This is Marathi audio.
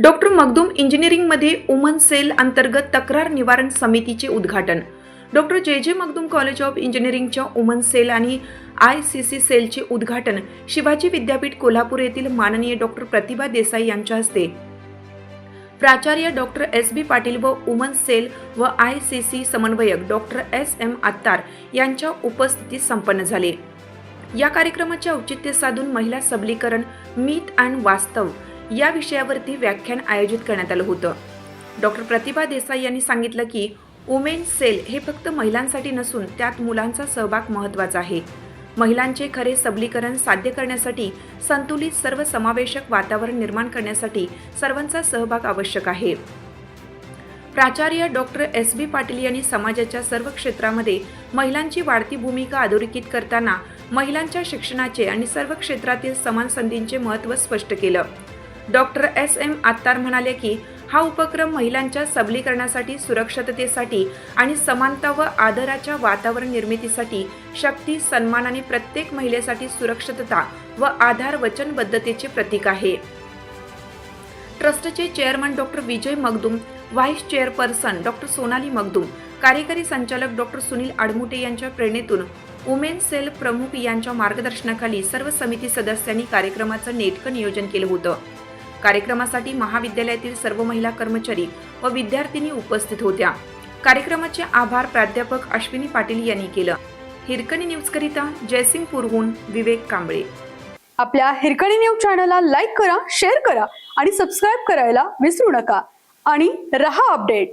डॉक्टर मखदूम इंजिनिअरिंगमध्ये वुमन सेल अंतर्गत तक्रार निवारण समितीचे उद्घाटन. Doctor J J Magdum college of इंजिनिअरिंगच्या वुमन सेल आणि आय सी सी सेलचे उद्घाटन शिवाजी विद्यापीठ कोल्हापूर येथील माननीय डॉक्टर प्रतिभा देसाई यांच्या हस्ते. प्राचार्य डॉक्टर एस बी पाटील व वुमन सेल व आय सी सी समन्वयक डॉक्टर एस एम आत्तार यांच्या उपस्थितीत संपन्न झाले. या कार्यक्रमाचे औचित्य साधून महिला सबलीकरण मीत अँड वास्तव या विषयावरती व्याख्यान आयोजित करण्यात आलं होतं. डॉक्टर प्रतिभा देसाई यांनी सांगितलं की वुमेन सेल हे फक्त महिलांसाठी नसून त्यात मुलांचा सहभाग महत्त्वाचा आहे. महिलांचे खरे सबलीकरण साध्य करण्यासाठी संतुलित सर्व समावेशक वातावरण निर्माण करण्यासाठी सर्वांचा सहभाग आवश्यक आहे. प्राचार्य डॉक्टर एस बी पाटील यांनी समाजाच्या सर्व क्षेत्रामध्ये महिलांची वाढती भूमिका अधोरेखित करताना महिलांच्या शिक्षणाचे आणि सर्व क्षेत्रातील समान संधींचे महत्त्व स्पष्ट केलं. डॉक्टर एस एम आत्तार म्हणाले की हा उपक्रम महिलांच्या सबलीकरणासाठी सुरक्षिततेसाठी आणि समानता व आदराच्या वातावरण निर्मितीसाठी शक्ती सन्मान आणि प्रत्येक महिलेसाठी सुरक्षितता व आधार वचनबद्धतेचे प्रतीक आहे. ट्रस्टचे chairman doctor Vijay Magdum vice chairperson doctor Sonali Magdum कार्यकारी संचालक डॉक्टर सुनील आडमुटे यांच्या प्रेरणेतून वुमेन सेल प्रमुख यांच्या मार्गदर्शनाखाली सर्व समिती सदस्यांनी कार्यक्रमाचं नेटकं नियोजन केलं होतं. कार्यक्रमासाठी महाविद्यालयातील सर्व महिला कर्मचारी व विद्यार्थिनी उपस्थित होत्या. कार्यक्रमाचे आभार प्राध्यापक अश्विनी पाटील यांनी केलं. हिरकणी न्यूजकरिता जयसिंगपूरहून विवेक कांबळे. आपल्या हिरकणी न्यूज चॅनलला लाईक करा शेअर करा आणि सबस्क्राईब करायला विसरू नका. आणि रहा अपडेट.